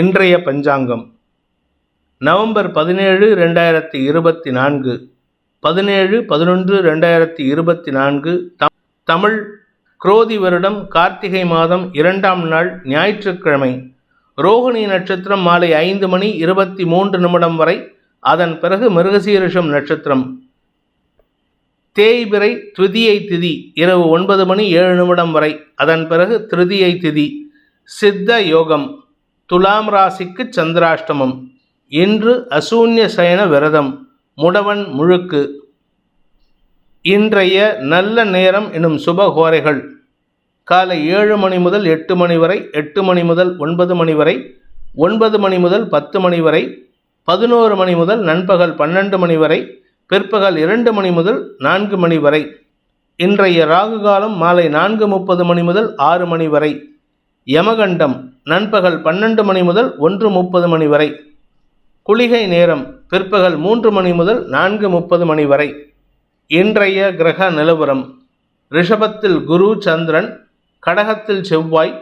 இன்றைய பஞ்சாங்கம். நவம்பர் பதினேழு ரெண்டாயிரத்தி இருபத்தி நான்கு. பதினேழு பதினொன்று ரெண்டாயிரத்தி இருபத்தி நான்கு தமிழ் குரோதி வருடம் கார்த்திகை மாதம் இரண்டாம் நாள் ஞாயிற்றுக்கிழமை. ரோகிணி நட்சத்திரம் மாலை ஐந்து மணி இருபத்தி மூன்று நிமிடம் வரை அதன் பிறகு மிருகசீரிஷம் நட்சத்திரம். தேய்பிறை திருதியை திதி இரவு ஒன்பது மணி ஏழு நிமிடம் வரை அதன் பிறகு திருதியை திதி. சித்த யோகம். துலாம் ராசிக்கு சந்திராஷ்டமம். இன்று அசூன்ய சயன விரதம். முடவன் முழுக்கு. இன்றைய நல்ல நேரம் எனும் சுபகோரைகள் காலை ஏழு மணி முதல் எட்டு மணி வரை எட்டு மணி முதல் ஒன்பது மணி வரை ஒன்பது மணி முதல் பத்து மணி வரை பதினோரு மணி முதல் நண்பகல் பன்னெண்டு மணி வரை பிற்பகல் இரண்டு மணி முதல் நான்கு மணி வரை. இன்றைய ராகு காலம் மாலை நான்கு முப்பது மணி முதல் ஆறு மணி வரை. யமகண்டம் நண்பகல் பன்னெண்டு மணி முதல் ஒன்று முப்பது மணி வரை. குளிகை நேரம் பிற்பகல் மூன்று மணி முதல் நான்கு முப்பது மணி வரை. இன்றைய கிரக நிலவரம் ரிஷபத்தில் குரு சந்திரன் கடகத்தில் செவ்வாய்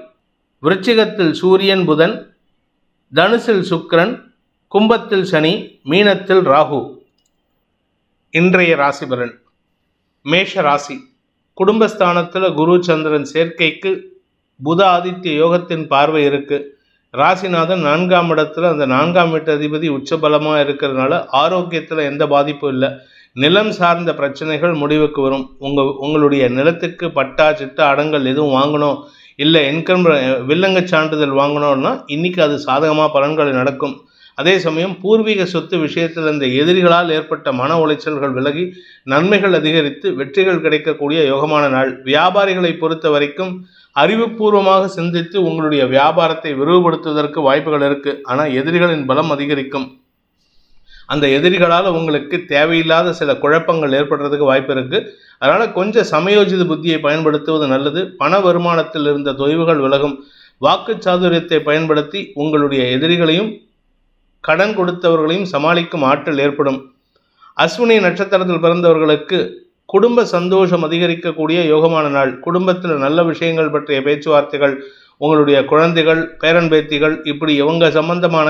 விருச்சிகத்தில் சூரியன் புதன் தனுசில் சுக்கிரன் கும்பத்தில் சனி மீனத்தில் ராகு. இன்றைய ராசிபலன் மேஷ ராசி குடும்பஸ்தானத்தில் குரு சந்திரன் சேர்க்கைக்கு புத ஆதித்ய யோகத்தின் பார்வை இருக்கு. ராசிநாதன் நான்காம் இடத்துல அந்த நான்காம் வீட்டு அதிபதி உச்சபலமாக இருக்கிறதுனால ஆரோக்கியத்தில் எந்த பாதிப்பும் இல்லை. நிலம் சார்ந்த பிரச்சனைகள் முடிவுக்கு வரும். உங்கள் உங்களுடைய நிலத்துக்கு பட்டா சிட்டா அடங்கல் எதுவும் வாங்கணும். இல்லை இன்கம் வில்லங்க சான்றிதழ் வாங்கணும்னா இன்றைக்கி அது சாதகமாக பலன்கள் நடக்கும். அதே சமயம் பூர்வீக சொத்து விஷயத்தில் இந்த எதிரிகளால் ஏற்பட்ட மன உளைச்சல்கள் விலகி நன்மைகள் அதிகரித்து வெற்றிகள் கிடைக்கக்கூடிய யோகமான நாள். வியாபாரிகளை பொறுத்த வரைக்கும் அறிவுபூர்வமாக சிந்தித்து உங்களுடைய வியாபாரத்தை விரிவுபடுத்துவதற்கு வாய்ப்புகள் இருக்கு. ஆனால் எதிரிகளின் பலம் அதிகரிக்கும். அந்த எதிரிகளால் உங்களுக்கு தேவையில்லாத சில குழப்பங்கள் ஏற்படுறதுக்கு வாய்ப்பு இருக்கு. அதனால கொஞ்சம் சமயோஜித புத்தியை பயன்படுத்துவது நல்லது. பண வருமானத்தில் இருந்த தொய்வுகள் விலகும். வாக்கு சாதுரியத்தை பயன்படுத்தி உங்களுடைய எதிரிகளையும் கடன் கொடுத்தவர்களையும் சமாளிக்கும் ஆற்றல் ஏற்படும். அஸ்வினி நட்சத்திரத்தில் பிறந்தவர்களுக்கு குடும்ப சந்தோஷம் அதிகரிக்கக்கூடிய யோகமான நாள். குடும்பத்தில் நல்ல விஷயங்கள் பற்றிய பேச்சுவார்த்தைகள் உங்களுடைய குழந்தைகள் பேரன் பேத்திகள் இப்படி இவங்க சம்பந்தமான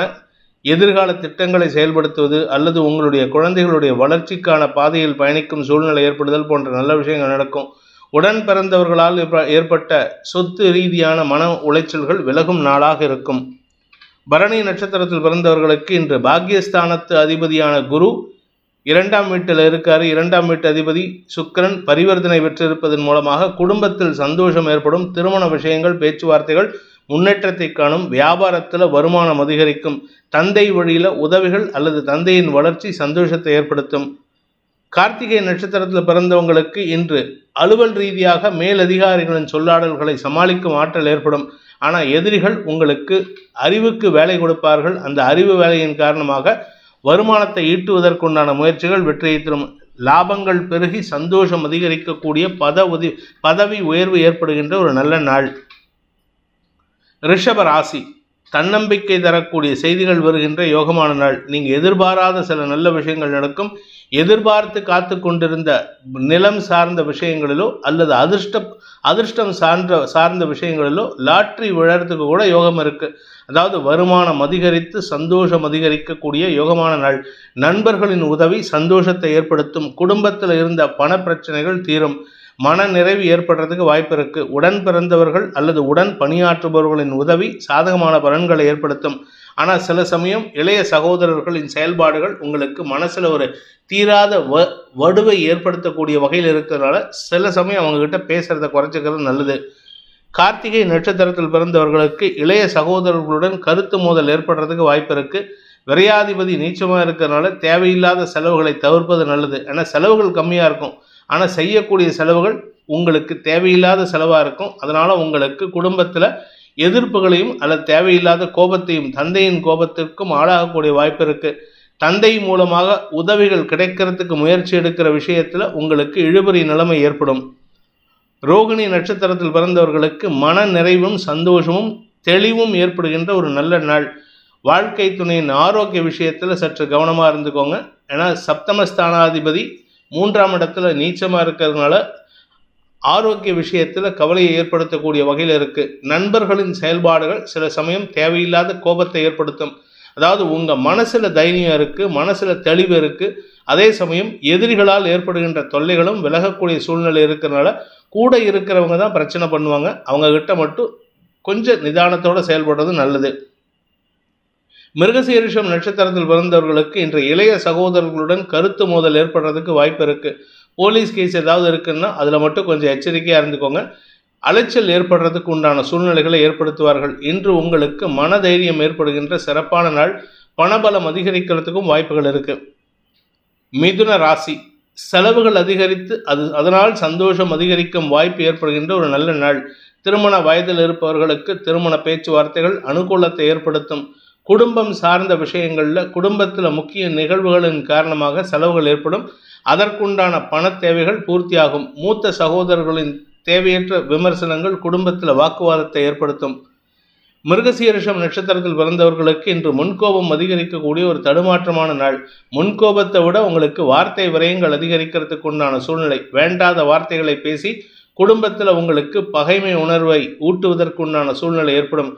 எதிர்கால திட்டங்களை செயல்படுத்துவது அல்லது உங்களுடைய குழந்தைகளுடைய வளர்ச்சிக்கான பாதையில் பயணிக்கும் சூழ்நிலை ஏற்படுதல் போன்ற நல்ல விஷயங்கள் நடக்கும். உடன் பிறந்தவர்களால் ஏற்பட்ட சொத்து ரீதியான மன உளைச்சல்கள் விலகும் நாளாக இருக்கும். பரணி நட்சத்திரத்தில் பிறந்தவர்களுக்கு இன்று பாக்யஸ்தானத்து அதிபதியான குரு இரண்டாம் வீட்டில் இருக்காரு. இரண்டாம் வீட்டு அதிபதி சுக்கிரன் பரிவர்த்தனை பெற்றிருப்பதன் மூலமாக குடும்பத்தில் சந்தோஷம் ஏற்படும். திருமண விஷயங்கள் பேச்சுவார்த்தைகள் முன்னேற்றத்தை காணும். வியாபாரத்தில் வருமானம் அதிகரிக்கும். தந்தை வழியில் உதவிகள் அல்லது தந்தையின் வளர்ச்சி சந்தோஷத்தை ஏற்படுத்தும். கார்த்திகை நட்சத்திரத்தில் பிறந்தவங்களுக்கு இன்று அலுவல் ரீதியாக மேலதிகாரிகளின் சொல்லாடல்களை சமாளிக்கும் ஆற்றல் ஏற்படும். ஆனால் எதிரிகள் உங்களுக்கு அறிவுக்கு வேலை கொடுப்பார்கள். அந்த அறிவு வேலையின் காரணமாக வருமானத்தை ஈட்டுவதற்குண்டான முயற்சிகள் வெற்றியை தரும் லாபங்கள் பெருகி சந்தோஷம் அதிகரிக்கக்கூடிய பத உதவி பதவி உயர்வு ஏற்படுகின்ற ஒரு நல்ல நாள். ரிஷப ராசி. தன்னம்பிக்கை தரக்கூடிய செய்திகள் வருகின்ற யோகமான நாள். நீங்கள் எதிர்பாராத சில நல்ல விஷயங்கள் நடக்கும். எதிர்பார்த்து காத்து கொண்டிருந்த நிலம் சார்ந்த விஷயங்களிலோ அல்லது அதிர்ஷ்ட அதிர்ஷ்டம் சார்ந்த சார்ந்த விஷயங்களிலோ லாட்ரி விழறதுக்கு கூட யோகம் இருக்கு. அதாவது வருமானம் அதிகரித்து சந்தோஷம் அதிகரிக்கக்கூடிய யோகமான நாள். நண்பர்களின் உதவி சந்தோஷத்தை ஏற்படுத்தும். குடும்பத்தில் இருந்த பண பிரச்சனைகள் தீரும். மன நிறைவு ஏற்படுறதுக்கு வாய்ப்பு இருக்கு. உடன் பிறந்தவர்கள் அல்லது உடன் பணியாற்றுபவர்களின் உதவி சாதகமான பலன்களை ஏற்படுத்தும். ஆனால் சில சமயம் இளைய சகோதரர்களின் செயல்பாடுகள் உங்களுக்கு மனசில் ஒரு தீராத வ வடுவை ஏற்படுத்தக்கூடிய வகையில் இருக்கிறதுனால சில சமயம் அவங்கக்கிட்ட பேசுகிறத குறைச்சிக்கிறது நல்லது. கார்த்திகை நட்சத்திரத்தில் பிறந்தவர்களுக்கு இளைய சகோதரர்களுடன் கருத்து மோதல் ஏற்படுறதுக்கு வாய்ப்பு இருக்குது விரையாதிபதி நீச்சமாக இருக்கிறதுனால தேவையில்லாத செலவுகளை தவிர்ப்பது நல்லது. ஏன்னா செலவுகள் கம்மியாக இருக்கும். ஆனால் செய்யக்கூடிய செலவுகள் உங்களுக்கு தேவையில்லாத செலவாக இருக்கும். அதனால் உங்களுக்கு குடும்பத்தில் எதிர்ப்புகளையும் அல்லது தேவையில்லாத கோபத்தையும் தந்தையின் கோபத்திற்கும் ஆளாகக்கூடிய வாய்ப்பு இருக்கு. தந்தை மூலமாக உதவிகள் கிடைக்கிறதுக்கு முயற்சி எடுக்கிற விஷயத்தில் உங்களுக்கு இழுபறி நிலைமை ஏற்படும். ரோகிணி நட்சத்திரத்தில் பிறந்தவர்களுக்கு மன நிறைவும் சந்தோஷமும் தெளிவும் ஏற்படுகின்ற ஒரு நல்ல நாள். வாழ்க்கை துணையின் ஆரோக்கிய விஷயத்தில் சற்று கவனமாக இருந்துக்கோங்க. ஏன்னா சப்தமஸ்தானாதிபதி மூன்றாம் இடத்துல நீச்சமாக இருக்கிறதுனால ஆரோக்கிய விஷயத்தில் கவலையை ஏற்படுத்தக்கூடிய வகையில் இருக்குது நண்பர்களின் செயல்பாடுகள் சில சமயம் தேவையில்லாத கோபத்தை ஏற்படுத்தும். அதாவது உங்கள் மனசில் தைரியம் இருக்குது மனசில் தெளிவு இருக்குது அதே சமயம் எதிரிகளால் ஏற்படுகின்ற தொல்லைகளும் விலகக்கூடிய சூழ்நிலை இருக்கிறனால கூட இருக்கிறவங்க தான் பிரச்சனை பண்ணுவாங்க. அவங்கக்கிட்ட மட்டும் கொஞ்சம் நிதானத்தோடு செயல்படுறது நல்லது. மிருகசீரிஷம் நட்சத்திரத்தில் பிறந்தவர்களுக்கு இன்று இளைய சகோதரர்களுடன் கருத்து மோதல் ஏற்படுறதுக்கு வாய்ப்பு இருக்குது போலீஸ் கேஸ் ஏதாவது இருக்குன்னா அதில் மட்டும் கொஞ்சம் எச்சரிக்கையாக இருந்துக்கோங்க. அலைச்சல் ஏற்படுறதுக்கு உண்டான சூழ்நிலைகளை ஏற்படுத்துவார்கள். இன்று உங்களுக்கு மனதைரியம் ஏற்படுகின்ற சிறப்பான நாள். பணபலம் அதிகரிக்கிறதுக்கும் வாய்ப்புகள் இருக்குது மிதுன ராசி. செலவுகள் அதிகரித்து அது அதனால் சந்தோஷம் அதிகரிக்கும் வாய்ப்பு ஏற்படுகின்ற ஒரு நல்ல நாள். திருமண வயதில் இருப்பவர்களுக்கு திருமண பேச்சுவார்த்தைகள் அனுகூலத்தை ஏற்படுத்தும். குடும்பம் சார்ந்த விஷயங்களில் குடும்பத்தில் முக்கிய நிகழ்வுகளின் காரணமாக செலவுகள் ஏற்படும். அதற்குண்டான பண தேவைகள் பூர்த்தியாகும். மூத்த சகோதரர்களின் தேவையற்ற விமர்சனங்கள் குடும்பத்தில் வாக்குவாதத்தை ஏற்படுத்தும். மிருகசீரிஷம் நட்சத்திரத்தில் பிறந்தவர்களுக்கு இன்று முன்கோபம் அதிகரிக்கக்கூடிய ஒரு தடுமாற்றமான நாள். முன்கோபத்தை விட உங்களுக்கு வார்த்தை விரயங்கள் அதிகரிக்கிறதுக்கு உண்டான சூழ்நிலை. வேண்டாத வார்த்தைகளை பேசி குடும்பத்தில் உங்களுக்கு பகைமை உணர்வை ஊட்டுவதற்குண்டான சூழ்நிலை ஏற்படும்.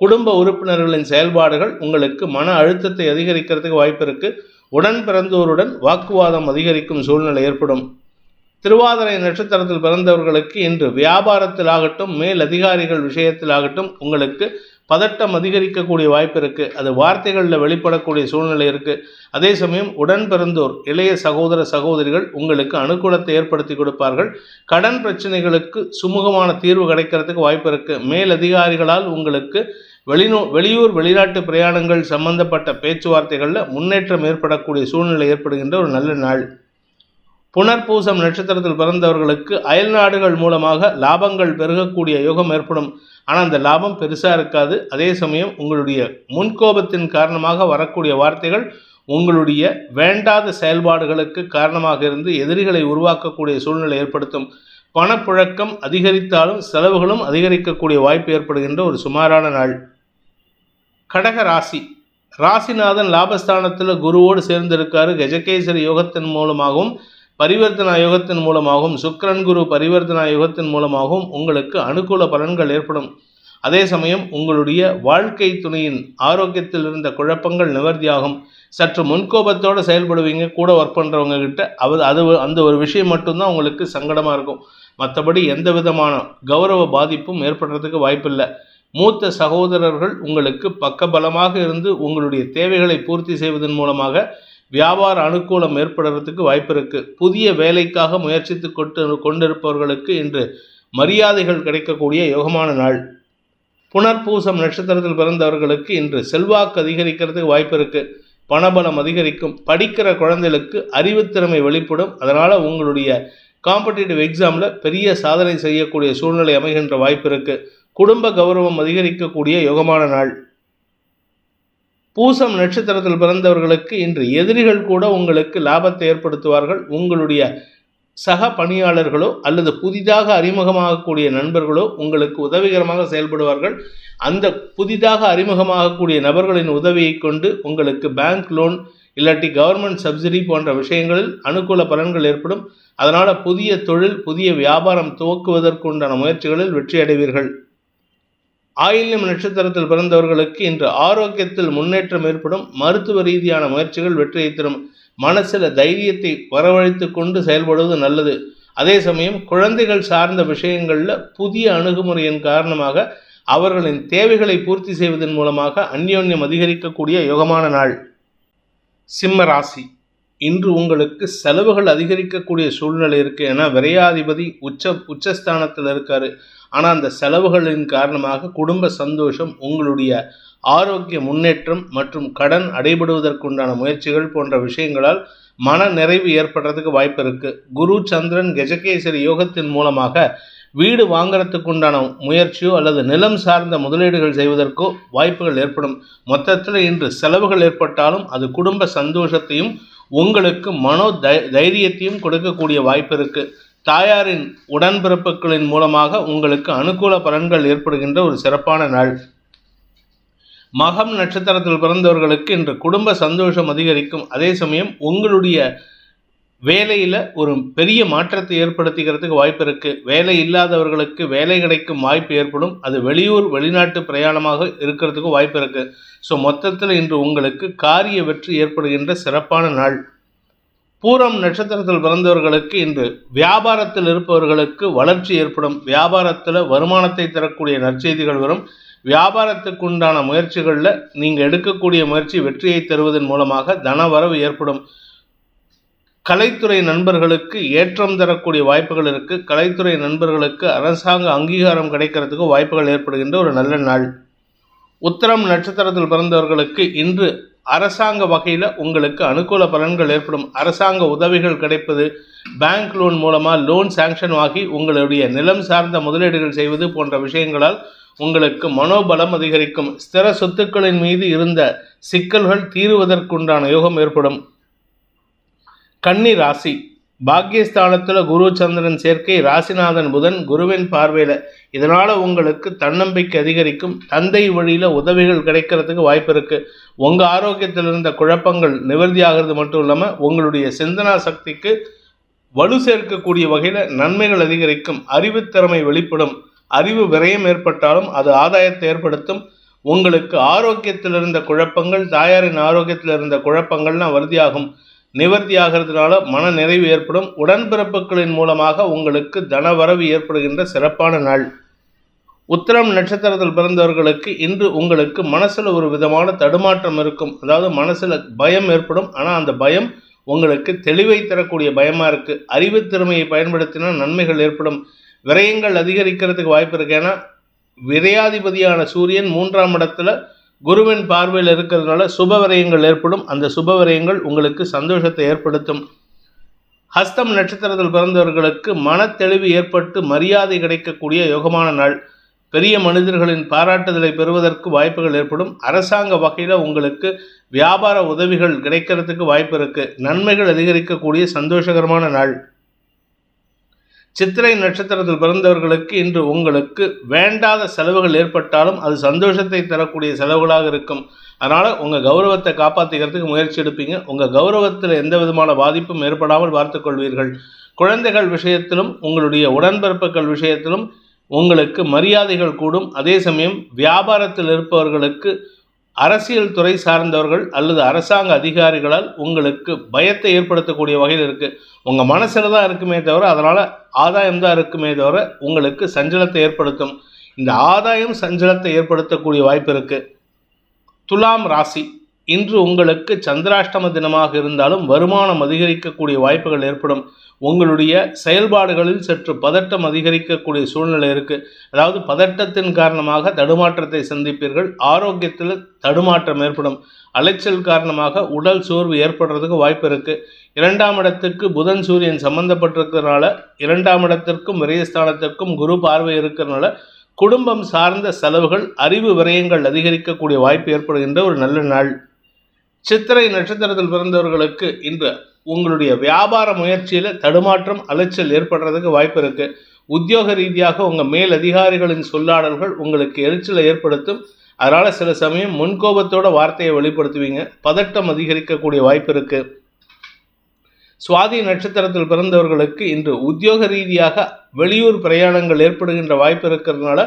குடும்ப உறுப்பினர்களின் செயல்பாடுகள் உங்களுக்கு மன அழுத்தத்தை அதிகரிக்கிறதுக்கு வாய்ப்பு இருக்குது உடன் பிறந்தோருடன் வாக்குவாதம் அதிகரிக்கும் சூழ்நிலை ஏற்படும். திருவாதிரை நட்சத்திரத்தில் பிறந்தவர்களுக்கு இன்று வியாபாரத்தில் ஆகட்டும் மேல் அதிகாரிகள் விஷயத்தில் ஆகட்டும் உங்களுக்கு பதட்டம் அதிகரிக்கக்கூடிய வாய்ப்பு இருக்குது அது வார்த்தைகளில் வெளிப்படக்கூடிய சூழ்நிலை இருக்குது அதே சமயம் உடன் பிறந்தோர் இளைய சகோதர சகோதரிகள் உங்களுக்கு அனுகூலத்தை ஏற்படுத்தி கொடுப்பார்கள். கடன் பிரச்சனைகளுக்கு சுமூகமான தீர்வு கிடைக்கிறதுக்கு வாய்ப்பு இருக்குது மேல் அதிகாரிகளால் உங்களுக்கு வெளிநூ வெளியூர் வெளிநாட்டு பிரயாணங்கள் சம்பந்தப்பட்ட பேச்சுவார்த்தைகளில் முன்னேற்றம் ஏற்படக்கூடிய சூழ்நிலை ஏற்படுகின்ற ஒரு நல்ல நாள். புனர்பூசம் நட்சத்திரத்தில் பிறந்தவர்களுக்கு அயல் நாடுகள் மூலமாக லாபங்கள் பெருகக்கூடிய யோகம் ஏற்படும். ஆனால் அந்த லாபம் பெருசாக இருக்காது. அதே சமயம் உங்களுடைய முன்கோபத்தின் காரணமாக வரக்கூடிய வார்த்தைகள் உங்களுடைய வேண்டாத செயல்பாடுகளுக்கு காரணமாக இருந்து எதிரிகளை உருவாக்கக்கூடிய சூழ்நிலை ஏற்படுத்தும். பணப்புழக்கம் அதிகரித்தாலும் செலவுகளும் அதிகரிக்கக்கூடிய வாய்ப்பு ஏற்படுகின்ற ஒரு சுமாரான நாள். கடக ராசி. ராசிநாதன் லாபஸ்தானத்தில் குருவோடு சேர்ந்திருக்காரு. கஜகேசரி யோகத்தின் மூலமாகவும் பரிவர்த்தனா யோகத்தின் மூலமாகவும் சுக்கரன் குரு பரிவர்த்தனா யோகத்தின் மூலமாகவும் உங்களுக்கு அனுகூல பலன்கள் ஏற்படும். அதே சமயம் உங்களுடைய வாழ்க்கை துணையின் ஆரோக்கியத்தில் இருந்த குழப்பங்கள் நிவர்த்தியாகும். சற்று முன்கோபத்தோடு செயல்படுவீங்க. கூட ஒர்க் பண்ணுறவங்க கிட்ட அது அது அந்த ஒரு விஷயம் மட்டும்தான் உங்களுக்கு சங்கடமாக இருக்கும். மற்றபடி எந்த விதமான கௌரவ பாதிப்பும் ஏற்படுறதுக்கு வாய்ப்பில்லை. மூத்த சகோதரர்கள் உங்களுக்கு பக்கபலமாக இருந்து உங்களுடைய தேவைகளை பூர்த்தி செய்வதன் மூலமாக வியாபார அனுகூலம் ஏற்படுறதுக்கு வாய்ப்பு இருக்கு புதிய வேலைக்காக முயற்சித்து கொண்டு கொண்டிருப்பவர்களுக்கு இன்று மரியாதைகள் கிடைக்கக்கூடிய யோகமான நாள். புனர்பூசம் நட்சத்திரத்தில் பிறந்தவர்களுக்கு இன்று செல்வாக்கு அதிகரிக்கிறதுக்கு வாய்ப்பு இருக்கு பணபலம் அதிகரிக்கும். படிக்கிற குழந்தைகளுக்கு அறிவுத்திறமை வெளிப்படும். அதனால் உங்களுடைய காம்படிட்டிவ் எக்ஸாமில் பெரிய சாதனை செய்யக்கூடிய சூழ்நிலை அமைகின்ற வாய்ப்பு இருக்குது குடும்ப கௌரவம் அதிகரிக்கக்கூடிய யோகமான நாள். பூசம் நட்சத்திரத்தில் பிறந்தவர்களுக்கு இன்று எதிரிகள் கூட உங்களுக்கு லாபத்தை ஏற்படுத்துவார்கள். உங்களுடைய சக பணியாளர்களோ அல்லது புதிதாக அறிமுகமாகக்கூடிய நண்பர்களோ உங்களுக்கு உதவிகரமாக செயல்படுவார்கள். அந்த புதிதாக அறிமுகமாகக்கூடிய நபர்களின் உதவியை கொண்டு உங்களுக்கு பேங்க் லோன் இல்லாட்டி கவர்மெண்ட் சப்சிடி போன்ற விஷயங்களில் அனுகூல பலன்கள் ஏற்படும். அதனால் புதிய தொழில் புதிய வியாபாரம் துவக்குவதற்குண்டான முயற்சிகளில் வெற்றி அடைவீர்கள் ஆயில்யம் நட்சத்திரத்தில் பிறந்தவர்களுக்கு இன்று ஆரோக்கியத்தில் முன்னேற்றம் ஏற்படும். மருத்துவ ரீதியான முயற்சிகள் வெற்றியை தரும். மனசில் தைரியத்தை வரவழைத்து கொண்டு செயல்படுவது நல்லது. அதே சமயம் குழந்தைகள் சார்ந்த விஷயங்களில் புதிய அணுகுமுறையின் காரணமாக அவர்களின் தேவைகளை பூர்த்தி செய்வதன் மூலமாக அந்யோன்யம் அதிகரிக்கக்கூடிய யோகமான நாள். சிம்ம ராசி. இன்று உங்களுக்கு செலவுகள் அதிகரிக்கக்கூடிய சூழ்நிலை இருக்குது ஏன்னா விரையாதிபதி உச்ச உச்சஸ்தானத்தில் இருக்காரு. ஆனால் அந்த செலவுகளின் காரணமாக குடும்ப சந்தோஷம் உங்களுடைய ஆரோக்கிய முன்னேற்றம் மற்றும் கடன் அடைபடுவதற்குண்டான முயற்சிகள் போன்ற விஷயங்களால் மன நிறைவு ஏற்படுறதுக்கு வாய்ப்பு இருக்கு. குரு சந்திரன் கஜகேசரி யோகத்தின் மூலமாக வீடு வாங்குறதுக்குண்டான முயற்சியோ அல்லது நிலம் சார்ந்த முதலீடுகள் செய்வதற்கோ வாய்ப்புகள் ஏற்படும். மொத்தத்தில் இன்று செலவுகள் ஏற்பட்டாலும் அது குடும்ப சந்தோஷத்தையும் உங்களுக்கு மனோ தை தைரியத்தையும் கொடுக்கக்கூடிய வாய்ப்பு இருக்குது தாயாரின் உடன்பிறப்புகளின் மூலமாக உங்களுக்கு அனுகூல பலன்கள் ஏற்படுகின்ற ஒரு சிறப்பான நாள். மகம் நட்சத்திரத்தில் பிறந்தவர்களுக்கு இன்று குடும்ப சந்தோஷம் அதிகரிக்கும். அதே சமயம் உங்களுடைய வேலையில் ஒரு பெரிய மாற்றத்தை ஏற்படுத்திக்கிறதுக்கு வாய்ப்பு இருக்குது வேலை இல்லாதவர்களுக்கு வேலை கிடைக்கும் வாய்ப்பு ஏற்படும். அது வெளியூர் வெளிநாட்டு பிரயாணமாக இருக்கிறதுக்கும் வாய்ப்பு இருக்குது ஸோ மொத்தத்தில் இன்று உங்களுக்கு காரிய வெற்றி ஏற்படுகின்ற சிறப்பான நாள். பூரம் நட்சத்திரத்தில் பிறந்தவர்களுக்கு இன்று வியாபாரத்தில் இருப்பவர்களுக்கு வளர்ச்சி ஏற்படும். வியாபாரத்தில் வருமானத்தை தரக்கூடிய நற்செய்திகள் வரும். வியாபாரத்துக்கு உண்டான முயற்சிகளில் நீங்கள் எடுக்கக்கூடிய முயற்சி வெற்றியை தருவதன் மூலமாக தன வரவு ஏற்படும். கலைத்துறை நண்பர்களுக்கு ஏற்றம் தரக்கூடிய வாய்ப்புகள் இருக்குது கலைத்துறை நண்பர்களுக்கு அரசாங்க அங்கீகாரம் கிடைக்கிறதுக்கு வாய்ப்புகள் ஏற்படுகின்ற ஒரு நல்ல நாள். உத்தரம் நட்சத்திரத்தில் பிறந்தவர்களுக்கு இன்று அரசாங்க வகையில் உங்களுக்கு அனுகூல பலன்கள் ஏற்படும். அரசாங்க உதவிகள் கிடைப்பது பேங்க் லோன் மூலமாக லோன் சாங்ஷன் ஆகி உங்களுடைய நிலம் சார்ந்த முதலீடுகள் செய்வது போன்ற விஷயங்களால் உங்களுக்கு மனோபலம் அதிகரிக்கும். ஸ்திர சொத்துக்களின் மீது இருந்த சிக்கல்கள் தீருவதற்குண்டான யோகம் ஏற்படும். கன்னி ராசி. பாக்கியஸ்தானத்தில் குரு சந்திரன் சேர்க்கை ராசிநாதன் புதன் குருவின் பார்வையில். இதனால் உங்களுக்கு தன்னம்பிக்கை அதிகரிக்கும். தந்தை வழியில் உதவிகள் கிடைக்கிறதுக்கு வாய்ப்பு இருக்குது உங்கள் ஆரோக்கியத்தில் இருந்த குழப்பங்கள் நிவர்த்தி ஆகிறது மட்டும் இல்லாமல் உங்களுடைய சிந்தனா சக்திக்கு வலு சேர்க்கக்கூடிய வகையில் நன்மைகள் அதிகரிக்கும். அறிவுத்திறமை வெளிப்படும். அறிவு விரயம் ஏற்பட்டாலும் அது ஆதாயத்தை ஏற்படுத்தும். உங்களுக்கு ஆரோக்கியத்தில் இருந்த குழப்பங்கள் தாயாரின் ஆரோக்கியத்தில் இருந்த குழப்பங்கள்லாம் வருதியாகும். நிவர்த்தி ஆகிறதுனால மன நிறைவு ஏற்படும். உடன்பிறப்புகளின் மூலமாக உங்களுக்கு தனவரவு ஏற்படுகின்ற சிறப்பான நாள். உத்திரம் நட்சத்திரத்தில் பிறந்தவர்களுக்கு இன்று உங்களுக்கு மனசில் ஒரு விதமான தடுமாற்றம் இருக்கும். அதாவது மனசில் பயம் ஏற்படும். ஆனால் அந்த பயம் உங்களுக்கு தெளிவை தரக்கூடிய பயமாக இருக்குது அறிவு திறமையை பயன்படுத்தினா நன்மைகள் ஏற்படும். விரயங்கள் அதிகரிக்கிறதுக்கு வாய்ப்பு இருக்கு. ஏன்னா விரையாதிபதியான சூரியன் மூன்றாம் இடத்துல குருவின் பார்வையில் இருக்கிறதுனால சுபவரயங்கள் ஏற்படும். அந்த சுபவரயங்கள் உங்களுக்கு சந்தோஷத்தை ஏற்படுத்தும். ஹஸ்தம் நட்சத்திரத்தில் பிறந்தவர்களுக்கு மனத்தெளிவு ஏற்பட்டு மரியாதை கிடைக்கக்கூடிய யோகமான நாள். பெரிய மனிதர்களின் பாராட்டுதலை பெறுவதற்கு வாய்ப்புகள் ஏற்படும். அரசாங்க வகையில் உங்களுக்கு வியாபார உதவிகள் கிடைக்கிறதுக்கு வாய்ப்பு இருக்குது நன்மைகள் அதிகரிக்கக்கூடிய சந்தோஷகரமான நாள். சித்திரை நட்சத்திரத்தில் பிறந்தவர்களுக்கு இன்று உங்களுக்கு வேண்டாத செலவுகள் ஏற்பட்டாலும் அது சந்தோஷத்தை தரக்கூடிய செலவுகளாக இருக்கும். அதனால் உங்கள் கௌரவத்தை காப்பாற்றிக்கிறதுக்கு முயற்சி எடுப்பீங்க. உங்கள் கௌரவத்தில் எந்த விதமான பாதிப்பும் ஏற்படாமல் பார்த்துக்கொள்வீர்கள் குழந்தைகள் விஷயத்திலும் உங்களுடைய உடன்பிறப்புகள் விஷயத்திலும் உங்களுக்கு மரியாதைகள் கூடும். அதே சமயம் வியாபாரத்தில் இருப்பவர்களுக்கு அரசியல் துறை சார்ந்தவர்கள் அல்லது அரசாங்க அதிகாரிகளால் உங்களுக்கு பயத்தை ஏற்படுத்தக்கூடிய வகையில் இருக்குது உங்கள் மனசில் தான் இருக்குமே தவிர அதனால் ஆதாயம் தான் இருக்குமே தவிர உங்களுக்கு சஞ்சலத்தை ஏற்படுத்தும். இந்த ஆதாயம் சஞ்சலத்தை ஏற்படுத்தக்கூடிய வாய்ப்பு இருக்குது துலாம் ராசி. இன்று உங்களுக்கு சந்திராஷ்டம தினமாக இருந்தாலும் வருமானம் அதிகரிக்கக்கூடிய வாய்ப்புகள் ஏற்படும். உங்களுடைய செயல்பாடுகளில் சற்று பதட்டம் அதிகரிக்கக்கூடிய சூழ்நிலை இருக்குது அதாவது பதட்டத்தின் காரணமாக தடுமாற்றத்தை சந்திப்பீர்கள். ஆரோக்கியத்தில் தடுமாற்றம் ஏற்படும். அலைச்சல் காரணமாக உடல் சோர்வு ஏற்படுறதுக்கு வாய்ப்பு இருக்குது இரண்டாம் இடத்துக்கு புதன் சூரியன் சம்பந்தப்பட்டிருக்கிறதுனால இரண்டாம் இடத்திற்கும் விரயஸ்தானத்திற்கும் குரு பார்வை இருக்கிறதுனால குடும்பம் சார்ந்த செலவுகள் அறிவு விரயங்கள் அதிகரிக்கக்கூடிய வாய்ப்பு ஏற்படுகின்ற ஒரு நல்ல நாள். சித்திரை நட்சத்திரத்தில் பிறந்தவர்களுக்கு இன்று உங்களுடைய வியாபார முயற்சியில் தடுமாற்றம் அலைச்சல் ஏற்படுறதுக்கு வாய்ப்பு இருக்குது உத்தியோக ரீதியாக உங்கள் மேல் அதிகாரிகளின் சொல்லாடல்கள் உங்களுக்கு எரிச்சலை ஏற்படுத்தும். அதனால் சில சமயம் முன்கோபத்தோட வார்த்தையை வெளிப்படுத்துவீங்க. பதட்டம் அதிகரிக்கக்கூடிய வாய்ப்பு இருக்குது சுவாதி நட்சத்திரத்தில் பிறந்தவர்களுக்கு இன்று உத்தியோக ரீதியாக வெளியூர் பிரயாணங்கள் ஏற்படுகின்ற வாய்ப்பு இருக்கிறதுனால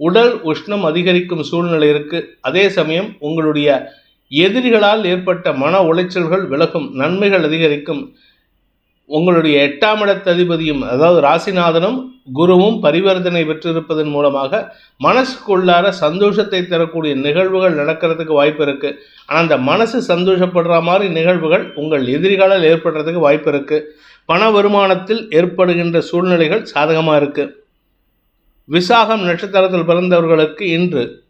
உடல் உஷ்ணம் அதிகரிக்கும் சூழ்நிலை இருக்குது அதே சமயம் உங்களுடைய எதிரிகளால் ஏற்பட்ட மன உளைச்சல்கள் விலகும் நன்மைகள் அதிகரிக்கும். உங்களுடைய எட்டாம் இடத்ததிபதியும் அதாவது ராசிநாதனும் குருவும் பரிவர்த்தனை பெற்றிருப்பதன் மூலமாக மனசுக்குள்ளார சந்தோஷத்தை தரக்கூடிய நிகழ்வுகள் நடக்கிறதுக்கு வாய்ப்பு இருக்குது ஆனால் அந்த மனசு சந்தோஷப்படுற மாதிரி நிகழ்வுகள் உங்கள் எதிரிகளால் ஏற்படுறதுக்கு வாய்ப்பு இருக்குது பண வருமானத்தில் ஏற்படுகின்ற சூழ்நிலைகள் சாதகமாக இருக்குது விசாகம் நட்சத்திரத்தில் பிறந்தவர்களுக்கு இன்று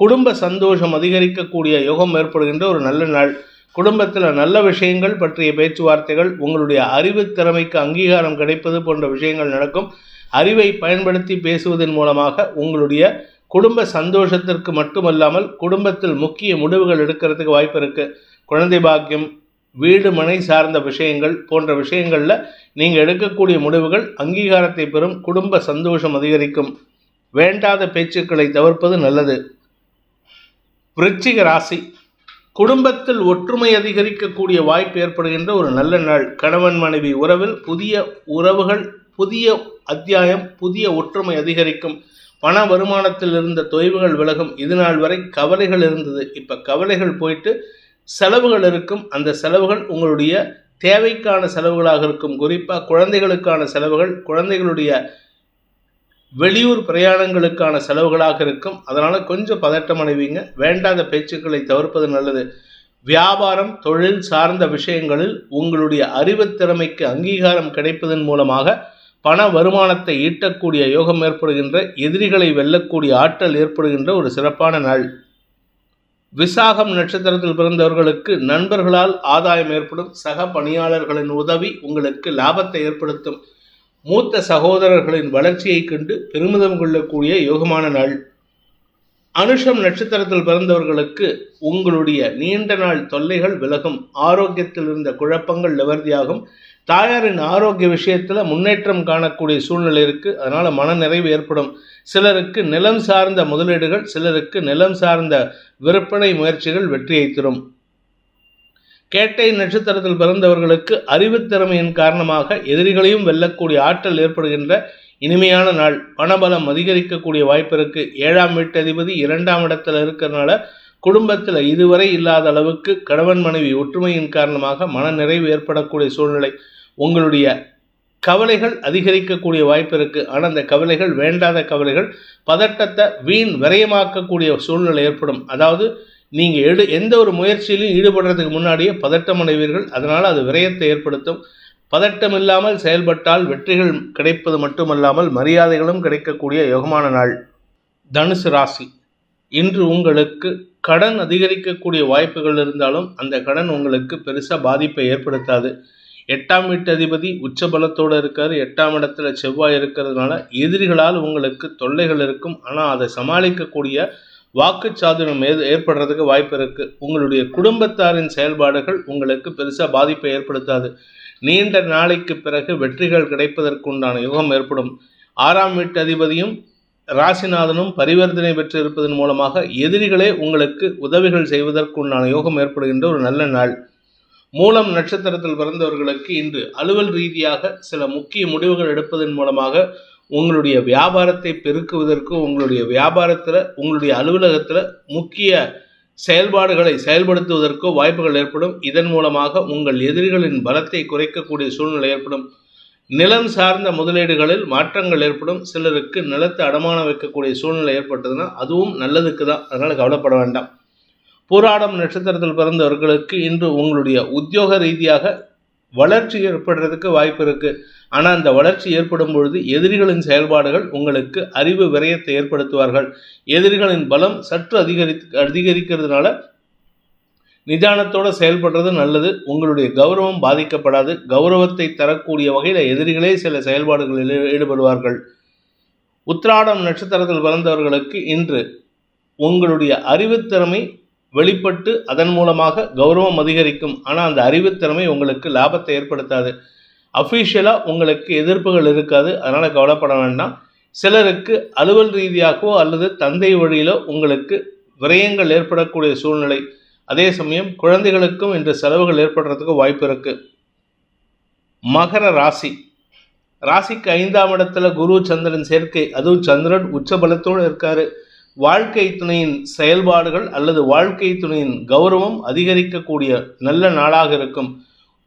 குடும்ப சந்தோஷம் அதிகரிக்கக்கூடிய யோகம் ஏற்படுகின்ற ஒரு நல்ல நாள். குடும்பத்தில் நல்ல விஷயங்கள் பற்றிய பேச்சுவார்த்தைகள் உங்களுடைய அறிவு திறமைக்கு அங்கீகாரம் கிடைப்பது போன்ற விஷயங்கள் நடக்கும். அறிவை பயன்படுத்தி பேசுவதன் மூலமாக உங்களுடைய குடும்ப சந்தோஷத்திற்கு மட்டுமல்லாமல் குடும்பத்தில் முக்கிய முடிவுகள் எடுக்கிறதுக்கு வாய்ப்பு இருக்குது குழந்தை பாக்கியம் வீடு மனை சார்ந்த விஷயங்கள் போன்ற விஷயங்களில் நீங்கள் எடுக்கக்கூடிய முடிவுகள் அங்கீகாரத்தை பெறும் குடும்ப சந்தோஷம் அதிகரிக்கும். வேண்டாத பேச்சுக்களை தவிர்ப்பது நல்லது. விருச்சிக ராசி. குடும்பத்தில் ஒற்றுமை அதிகரிக்கக்கூடிய வாய்ப்பு ஏற்படுகின்ற ஒரு நல்ல நாள். கணவன் மனைவி உறவில் புதிய உறவுகள் புதிய அத்தியாயம் புதிய ஒற்றுமை அதிகரிக்கும். பண வருமானத்தில் இருந்த தொய்வுகள் விலகும். இது நாள் வரை கவலைகள் இருந்தது. இப்போ கவலைகள் போயிட்டு செலவுகள் இருக்கும். அந்த செலவுகள் உங்களுடைய தேவைக்கான செலவுகளாக இருக்கும். குறிப்பாக குழந்தைகளுக்கான செலவுகள் குழந்தைகளுடைய வெளியூர் பிரயாணங்களுக்கான செலவுகளாக இருக்கும். அதனால் கொஞ்சம் பதட்டம் அடைவீங்க வேண்டாத பேச்சுக்களை தவிர்ப்பது நல்லது. வியாபாரம் தொழில் சார்ந்த விஷயங்களில் உங்களுடைய அறிவுத்திறமைக்கு அங்கீகாரம் கிடைப்பதன் மூலமாக பண வருமானத்தை ஈட்டக்கூடிய யோகம் ஏற்படுகின்ற எதிரிகளை வெல்லக்கூடிய ஆற்றல் ஏற்படுகின்ற ஒரு சிறப்பான நாள். விசாகம் நட்சத்திரத்தில் பிறந்தவர்களுக்கு நண்பர்களால் ஆதாயம் ஏற்படும். சக பணியாளர்களின் உதவி உங்களுக்கு லாபத்தை ஏற்படுத்தும். மூத்த சகோதரர்களின் வளர்ச்சியைக் கண்டு பெருமிதம் கொள்ளக்கூடிய யோகமான நாள். அனுஷம் நட்சத்திரத்தில் பிறந்தவர்களுக்கு உங்களுடைய நீண்ட நாள் தொல்லைகள் விலகும். ஆரோக்கியத்தில் இருந்த குழப்பங்கள் நிவர்த்தியாகும். தாயாரின் ஆரோக்கிய விஷயத்தில் முன்னேற்றம் காணக்கூடிய சூழ்நிலை இருக்குது அதனால் மன நிறைவு ஏற்படும். சிலருக்கு நிலம் சார்ந்த முதலீடுகள் சிலருக்கு நிலம் சார்ந்த விற்பனை முயற்சிகள் வெற்றியை தரும். கேட்டை நட்சத்திரத்தில் பிறந்தவர்களுக்கு அறிவுத்திறமையின் காரணமாக எதிரிகளையும் வெல்லக்கூடிய ஆற்றல் ஏற்படுகின்ற இனிமையான நாள். பணபலம் அதிகரிக்கக்கூடிய வாய்ப்பு இருக்கு. ஏழாம் வீட்டதிபதி இரண்டாம் இடத்துல இருக்கிறதுனால குடும்பத்தில் இதுவரை இல்லாத அளவுக்கு கணவன் மனைவி ஒற்றுமையின் காரணமாக மன நிறைவு ஏற்படக்கூடிய சூழ்நிலை. உங்களுடைய கவலைகள் அதிகரிக்கக்கூடிய வாய்ப்பு இருக்கு. ஆனால் அந்த கவலைகள் வேண்டாத கவலைகள் பதட்டத்தை வீண் விரயமாக்கக்கூடிய சூழ்நிலை ஏற்படும். அதாவது நீங்கள் எடு எந்த ஒரு முயற்சியிலும் ஈடுபடுறதுக்கு முன்னாடியே பதட்டம் அடைவீர்கள். அதனால் அது விரயத்தை ஏற்படுத்தும். பதட்டம் இல்லாமல் செயல்பட்டால் வெற்றிகள் கிடைப்பது மட்டுமல்லாமல் மரியாதைகளும் கிடைக்கக்கூடிய யோகமான நாள். தனுசு ராசி. இன்று உங்களுக்கு கடன் அதிகரிக்கக்கூடிய வாய்ப்புகள் இருந்தாலும் அந்த கடன் உங்களுக்கு பெருசாக பாதிப்பை ஏற்படுத்தாது. எட்டாம் வீட்டு அதிபதி உச்ச பலத்தோடு இருக்கார். எட்டாம் இடத்துல செவ்வாய் இருக்கிறதுனால எதிரிகளால் உங்களுக்கு தொல்லைகள் இருக்கும். ஆனால் அதை சமாளிக்கக்கூடிய வாக்குச்சாதனம் ஏற்படுறதுக்கு வாய்ப்பு இருக்குது உங்களுடைய குடும்பத்தாரின் செயல்பாடுகள் உங்களுக்கு பெருசாக பாதிப்பை ஏற்படுத்தாது. நீண்ட நாளைக்கு பிறகு வெற்றிகள் கிடைப்பதற்குண்டான யுகம் ஏற்படும். ஆறாம் வீட்டு அதிபதியும் ராசிநாதனும் பரிவர்த்தனை பெற்றிருப்பதன் மூலமாக எதிரிகளே உங்களுக்கு உதவிகள் செய்வதற்குண்டான யோகம் ஏற்படுகின்ற ஒரு நல்ல நாள். மூலம் நட்சத்திரத்தில் பிறந்தவர்களுக்கு இன்று அலுவல் ரீதியாக சில முக்கிய முடிவுகள் எடுப்பதன் மூலமாக உங்களுடைய வியாபாரத்தை பெருக்குவதற்கு உங்களுடைய வியாபாரத்தில் உங்களுடைய அலுவலகத்தில் முக்கிய செயல்பாடுகளை செயல்படுத்துவதற்கோ வாய்ப்புகள் ஏற்படும். இதன் மூலமாக உங்கள் எதிரிகளின் பலத்தை குறைக்கக்கூடிய சூழ்நிலை ஏற்படும். நிலம் சார்ந்த முதலீடுகளில் மாற்றங்கள் ஏற்படும். சிலருக்கு நிலத்தை அடமானம் வைக்கக்கூடிய சூழ்நிலை ஏற்பட்டதுன்னா அதுவும் நல்லதுக்கு தான். அதனால் கவலைப்பட வேண்டாம். போராடம் நட்சத்திரத்தில் பிறந்தவர்களுக்கு இன்று உங்களுடைய உத்தியோக ரீதியாக வளர்ச்சி ஏற்படுறதுக்கு வாய்ப்பு இருக்குது ஆனால் அந்த வளர்ச்சி ஏற்படும் பொழுது எதிரிகளின் செயல்பாடுகள் உங்களுக்கு அறிவு விரயத்தை ஏற்படுத்துவார்கள். எதிரிகளின் பலம் சற்று அதிகரி அதிகரிக்கிறதுனால நிதானத்தோடு செயல்படுறது நல்லது. உங்களுடைய கௌரவம் பாதிக்கப்படாது. கௌரவத்தை தரக்கூடிய வகையில் எதிரிகளே சில செயல்பாடுகளில் ஈடுபடுவார்கள். உத்ராடம் நட்சத்திரத்தில் பிறந்தவர்களுக்கு இன்று உங்களுடைய அறிவுத்திறமை வெளிப்பட்டு அதன் மூலமாக கௌரவம் அதிகரிக்கும். ஆனால் அந்த அறிவுத்திறமை உங்களுக்கு லாபத்தை ஏற்படுத்தாது. அஃபீஷியலாக உங்களுக்கு எதிர்ப்புகள் இருக்காது. அதனால் கவலைப்பட வேண்டாம். சிலருக்கு அலுவல் ரீதியாகவோ அல்லது தந்தை வழியிலோ உங்களுக்கு விரயங்கள் ஏற்படக்கூடிய சூழ்நிலை. அதே சமயம் குழந்தைகளுக்கும் இன்று செலவுகள் ஏற்படுறதுக்கு வாய்ப்பு இருக்கு. மகர ராசி. ராசிக்கு ஐந்தாம் இடத்துல குரு சந்திரன் சேர்க்கை. அதுவும் சந்திரன் உச்ச பலத்தோடு இருக்காரு. வாழ்க்கை துணையின் செயல்பாடுகள் அல்லது வாழ்க்கை துணையின் கௌரவம் அதிகரிக்கக்கூடிய நல்ல நாளாக இருக்கும்.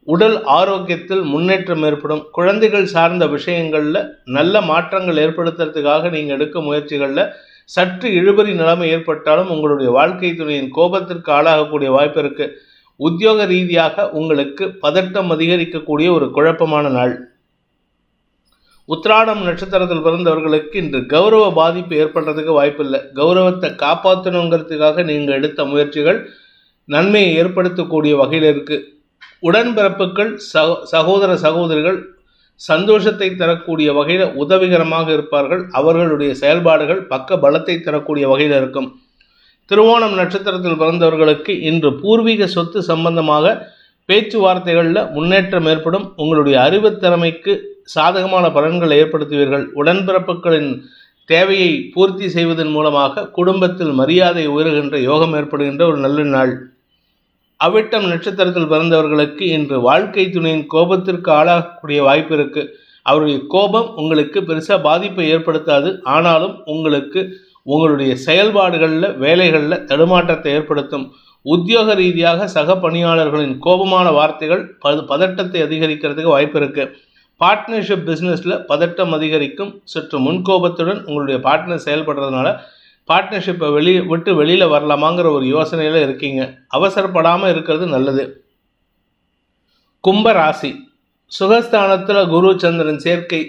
உடல் ஆரோக்கியத்தில் முன்னேற்றம் ஏற்படும். குழந்தைகள் சார்ந்த விஷயங்களில் நல்ல மாற்றங்கள் ஏற்படுத்துறதுக்காக நீங்கள் எடுக்க முயற்சிகளில் சற்று இழுபறி நிலைமை ஏற்பட்டாலும் உங்களுடைய வாழ்க்கை துணையின் கோபத்திற்கு ஆளாகக்கூடிய வாய்ப்பு இருக்குது உத்தியோக ரீதியாக உங்களுக்கு பதட்டம் அதிகரிக்கக்கூடிய ஒரு குழப்பமான நாள். உத்ராடம் நட்சத்திரத்தில் பிறந்தவர்களுக்கு இன்று கௌரவ பாதிப்பு ஏற்படுறதுக்கு வாய்ப்பில்லை. கௌரவத்தை காப்பாற்றணுங்கிறதுக்காக நீங்கள் எடுத்த முயற்சிகள் நன்மையை ஏற்படுத்தக்கூடிய வகையில் இருக்குது உடன்பிறப்புகள் சகோ சகோதர சகோதரிகள் சந்தோஷத்தை தரக்கூடிய வகையில் உதவிகரமாக இருப்பார்கள். அவர்களுடைய செயல்பாடுகள் பக்க பலத்தை தரக்கூடிய வகையில் இருக்கும். திருவோணம் நட்சத்திரத்தில் பிறந்தவர்களுக்கு இன்று பூர்வீக சொத்து சம்பந்தமாக பேச்சுவார்த்தைகளில் முன்னேற்றம் ஏற்படும். உங்களுடைய அறிவுத்திறமைக்கு சாதகமான பலன்களை ஏற்படுத்துவீர்கள். உடன்பிறப்புகளின் தேவையை பூர்த்தி செய்வதன் மூலமாக குடும்பத்தில் மரியாதை உயர்கின்ற யோகம் ஏற்படுகின்ற ஒரு நல்ல நாள். அவிட்டம் நட்சத்திரத்தில் பிறந்தவர்களுக்கு இன்று வாழ்க்கை துணையின் கோபத்திற்கு ஆளாகக்கூடிய வாய்ப்பு இருக்கு. அவருடைய கோபம் உங்களுக்கு பெருசாக பாதிப்பை ஏற்படுத்தாது. ஆனாலும் உங்களுக்கு உங்களுடைய செயல்பாடுகளில் வேலைகளில் தடுமாற்றத்தை ஏற்படுத்தும். உத்தியோக ரீதியாக சக பணியாளர்களின் கோபமான வார்த்தைகள் பத பதட்டத்தை அதிகரிக்கிறதுக்கு வாய்ப்பு இருக்குது பார்ட்னர்ஷிப் பிஸ்னஸில் பதட்டம் அதிகரிக்கும். சற்று முன்கோபத்துடன் உங்களுடைய பார்ட்னர் செயல்படுறதுனால பார்ட்னர்ஷிப்பை வெளியே விட்டு வெளியில் வரலாமாங்கிற ஒரு யோசனையில் இருக்கீங்க. அவசரப்படாமல் இருக்கிறது நல்லது. கும்ப ராசி சுகஸ்தானத்தில் குரு சந்திரன் சேர்க்கை.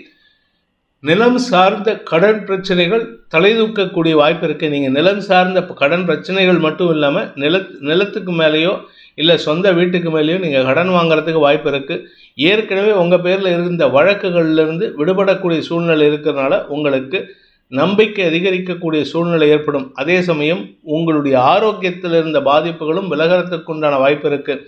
நிலம் சார்ந்த கடன் பிரச்சனைகள் தலைதூக்கக்கூடிய வாய்ப்பு இருக்குது நீங்கள் நிலம் சார்ந்த கடன் பிரச்சனைகள் மட்டும் இல்லாமல் நில நிலத்துக்கு மேலேயோ இல்லை சொந்த வீட்டுக்கு மேலேயும் நீங்கள் கடன் வாங்குறதுக்கு வாய்ப்பு இருக்குது ஏற்கனவே உங்கள் பேரில் இருந்த வழக்குகள்லேருந்து விடுபடக்கூடிய சூழ்நிலை இருக்கிறதுனால உங்களுக்கு நம்பிக்கை அதிகரிக்கக்கூடிய சூழ்நிலை ஏற்படும். அதே சமயம் உங்களுடைய ஆரோக்கியத்தில் இருந்த பாதிப்புகளும் விலகிறதுக்கு உண்டான வாய்ப்பு இருக்குது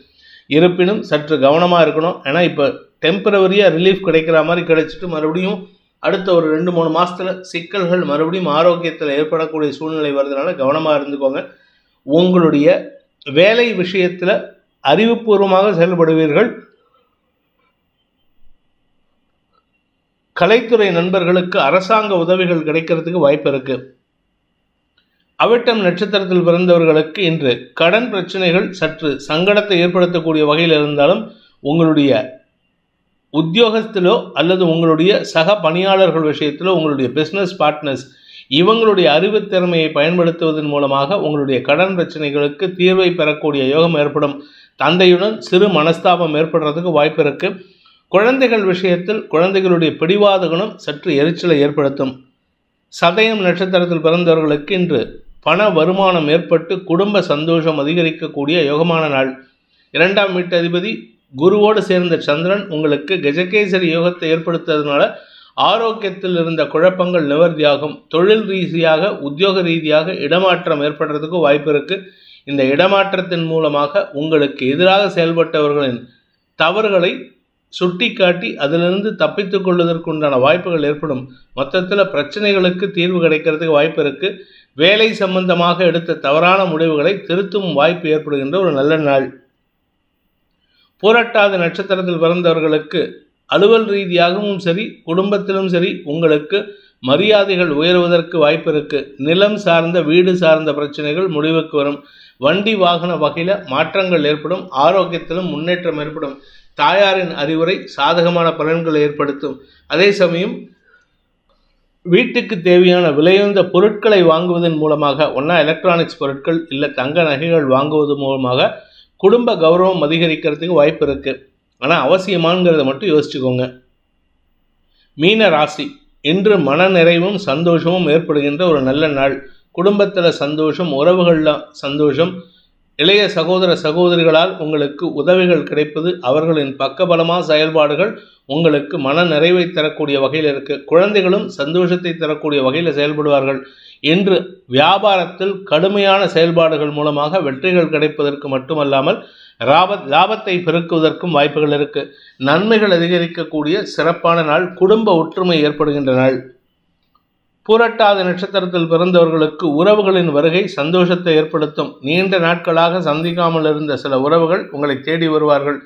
இருப்பினும் சற்று கவனமாக இருக்கணும். ஏன்னா இப்போ டெம்பரவரியாக ரிலீஃப் கிடைக்கிற மாதிரி கிடைச்சிட்டு மறுபடியும் அடுத்த ஒரு ரெண்டு மூணு மாதத்தில் சிக்கல்கள் மறுபடியும் ஆரோக்கியத்தில் ஏற்படக்கூடிய சூழ்நிலை வருதுனால கவனமாக இருந்துக்கோங்க. உங்களுடைய வேலை விஷயத்தில் அறிவுபூர்வமாக செயல்படுவீர்கள். கலைத்துறை நண்பர்களுக்கு அரசாங்க உதவிகள் கிடைக்கிறதுக்கு வாய்ப்பு இருக்கு. அவிட்டம் நட்சத்திரத்தில் பிறந்தவர்களுக்கு இன்று கடன் பிரச்சனைகள் சற்று சங்கடத்தை ஏற்படுத்தக்கூடிய வகையில் இருந்தாலும் உங்களுடைய உத்தியோகத்திலோ அல்லது உங்களுடைய சக பணியாளர்கள் விஷயத்திலோ உங்களுடைய பிஸ்னஸ் பார்ட்னர்ஸ் இவங்களுடைய அறிவுத்திறமையை பயன்படுத்துவதன் மூலமாக உங்களுடைய கடன் பிரச்சனைகளுக்கு தீர்வை பெறக்கூடிய யோகம் ஏற்படும். தந்தையுடன் சிறு மனஸ்தாபம் ஏற்படுறதுக்கு வாய்ப்பு இருக்கு. குழந்தைகள் விஷயத்தில் குழந்தைகளுடைய பிடிவாத குணம் சற்று எரிச்சலை ஏற்படுத்தும். சதயம் நட்சத்திரத்தில் பிறந்தவர்களுக்கு இன்று பண வருமானம் ஏற்பட்டு குடும்ப சந்தோஷம் அதிகரிக்கக்கூடிய யோகமான நாள். இரண்டாம் வீட்டு அதிபதி குருவோடு சேர்ந்த சந்திரன் உங்களுக்கு கஜகேசரி யோகத்தை ஏற்படுத்துறதுனால ஆரோக்கியத்தில் இருந்த குழப்பங்கள் நிவர்த்தியாகும். தொழில் ரீதியாக உத்தியோக ரீதியாக இடமாற்றம் ஏற்படுறதுக்கு வாய்ப்பு இருக்கு. இந்த இடமாற்றத்தின் மூலமாக உங்களுக்கு எதிராக செயல்பட்டவர்களின் தவறுகளை சுட்டிக்காட்டி அதிலிருந்து தப்பித்துக் கொள்வதற்குண்டான வாய்ப்புகள் ஏற்படும். மொத்தத்தில் பிரச்சனைகளுக்கு தீர்வு கிடைக்கிறதுக்கு வாய்ப்பு இருக்கு. வேலை சம்பந்தமாக எடுத்த தவறான முடிவுகளை திருத்தும் வாய்ப்பு ஏற்படுகின்ற ஒரு நல்ல நாள். பூரட்டாத நட்சத்திரத்தில் பிறந்தவர்களுக்கு அலுவல் ரீதியாகவும் சரி குடும்பத்திலும் சரி உங்களுக்கு மரியாதைகள் உயர்வதற்கு வாய்ப்பு இருக்கு. நிலம் சார்ந்த வீடு சார்ந்த பிரச்சனைகள் முடிவுக்கு வரும். வண்டி வாகன வகையில் மாற்றங்கள் ஏற்படும். ஆரோக்கியத்திலும் முன்னேற்றம் ஏற்படும். தாயாரின் அறிவுரை சாதகமான பலன்களை ஏற்படுத்தும். அதே சமயம் வீட்டுக்கு தேவையான விலையுந்த பொருட்களை வாங்குவதன் மூலமாக ஒன்றா எலக்ட்ரானிக்ஸ் பொருட்கள் இல்லை தங்க நகைகள் வாங்குவது மூலமாக குடும்ப கௌரவம் அதிகரிக்கிறதுக்கு வாய்ப்பு இருக்குது ஆனால் அவசியமானங்கிறத மட்டும் யோசிச்சுக்கோங்க. மீன ராசி இன்று மன நிறைவும் சந்தோஷமும் ஏற்படுகின்ற ஒரு நல்ல நாள். குடும்பத்தில் சந்தோஷம் உறவுகளில் சந்தோஷம். இளைய சகோதர சகோதரிகளால் உங்களுக்கு உதவிகள் கிடைப்பது அவர்களின் பக்கபலமான செயல்பாடுகள் உங்களுக்கு மன நிறைவை தரக்கூடிய வகையில் இருக்கு. குழந்தைகளும் சந்தோஷத்தை தரக்கூடிய வகையில் செயல்படுவார்கள். இன்று வியாபாரத்தில் கடுமையான செயல்பாடுகள் மூலமாக வெற்றிகள் கிடைப்பதற்கு மட்டுமல்லாமல் லாபத் லாபத்தை பெருக்குவதற்கும் வாய்ப்புகள் இருக்கு. நன்மைகள் அதிகரிக்கக்கூடிய சிறப்பான நாள் குடும்ப ஒற்றுமை ஏற்படுகின்ற நாள். பூரட்டாத நட்சத்திரத்தில் பிறந்தவர்களுக்கு உறவுகளின் வருகை சந்தோஷத்தை ஏற்படுத்தும். நீண்ட நாட்களாக சந்திக்காமல் இருந்த சில உறவுகள் உங்களை தேடி வருவார்கள்.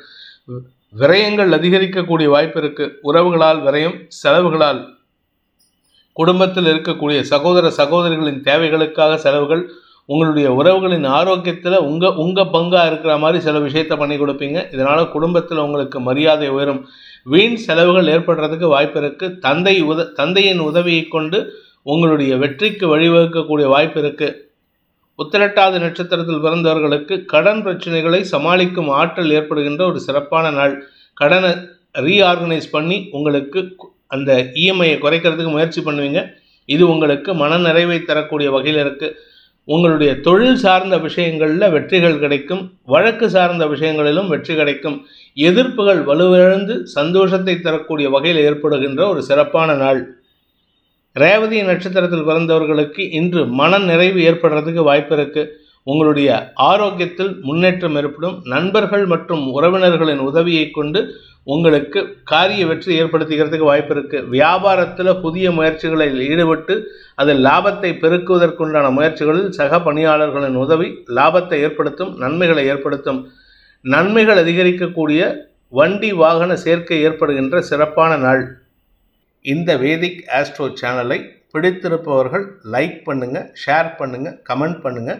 விரயங்கள் அதிகரிக்கக்கூடிய வாய்ப்பு இருக்கு. உறவுகளால் விரயம் செலவுகளால் குடும்பத்தில் இருக்கக்கூடிய சகோதர சகோதரிகளின் தேவைகளுக்காக செலவுகள் உங்களுடைய உறவுகளின் ஆரோக்கியத்தில் உங்கள் உங்கள் பங்காக இருக்கிற மாதிரி சில விஷயத்த பண்ணி கொடுப்பீங்க. இதனால் குடும்பத்தில் உங்களுக்கு மரியாதை உயரும். வீண் செலவுகள் ஏற்படுறதுக்கு வாய்ப்பு இருக்குது தந்தை உத தந்தையின் உதவியை கொண்டு உங்களுடைய வெற்றிக்கு வழிவகுக்கக்கூடிய வாய்ப்பு இருக்குது உத்திரட்டாத நட்சத்திரத்தில் பிறந்தவர்களுக்கு கடன் பிரச்சனைகளை சமாளிக்கும் ஆற்றல் ஏற்படுகின்ற ஒரு சிறப்பான நாள். கடனை ரீஆர்கனைஸ் பண்ணி உங்களுக்கு அந்த இஎம்ஐயை குறைக்கிறதுக்கு முயற்சி பண்ணுவீங்க. இது உங்களுக்கு மன நிறைவை தரக்கூடிய வகையில் இருக்குது உங்களுடைய தொழில் சார்ந்த விஷயங்களில் வெற்றிகள் கிடைக்கும். வழக்கு சார்ந்த விஷயங்களிலும் வெற்றி கிடைக்கும். எதிர்ப்புகள் வலுவிழந்து சந்தோஷத்தை தரக்கூடிய வகையில் ஏற்படுகின்ற ஒரு சிறப்பான நாள். ரேவதி நட்சத்திரத்தில் பிறந்தவர்களுக்கு இன்று மன நிறைவு ஏற்படுறதுக்கு வாய்ப்பு இருக்குது உங்களுடைய ஆரோக்கியத்தில் முன்னேற்றம் ஏற்படும். நண்பர்கள் மற்றும் உறவினர்களின் உதவியை கொண்டு உங்களுக்கு காரிய வெற்றி ஏற்படுத்திக்கிறதுக்கு வாய்ப்பு இருக்குது வியாபாரத்தில் புதிய முயற்சிகளில் ஈடுபட்டு அதில் லாபத்தை பெருக்குவதற்குண்டான முயற்சிகளில் சக பணியாளர்களின் உதவி லாபத்தை ஏற்படுத்தும் நன்மைகளை ஏற்படுத்தும். நன்மைகள் அதிகரிக்கக்கூடிய வண்டி வாகன சேர்க்கை ஏற்படுகின்ற சிறப்பான நாள். இந்த வேதிக் ஆஸ்ட்ரோ சேனலை பிடித்திருப்பவர்கள் லைக் பண்ணுங்கள் ஷேர் பண்ணுங்கள் கமெண்ட் பண்ணுங்கள்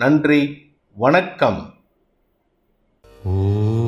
நன்றி வணக்கம் ஓ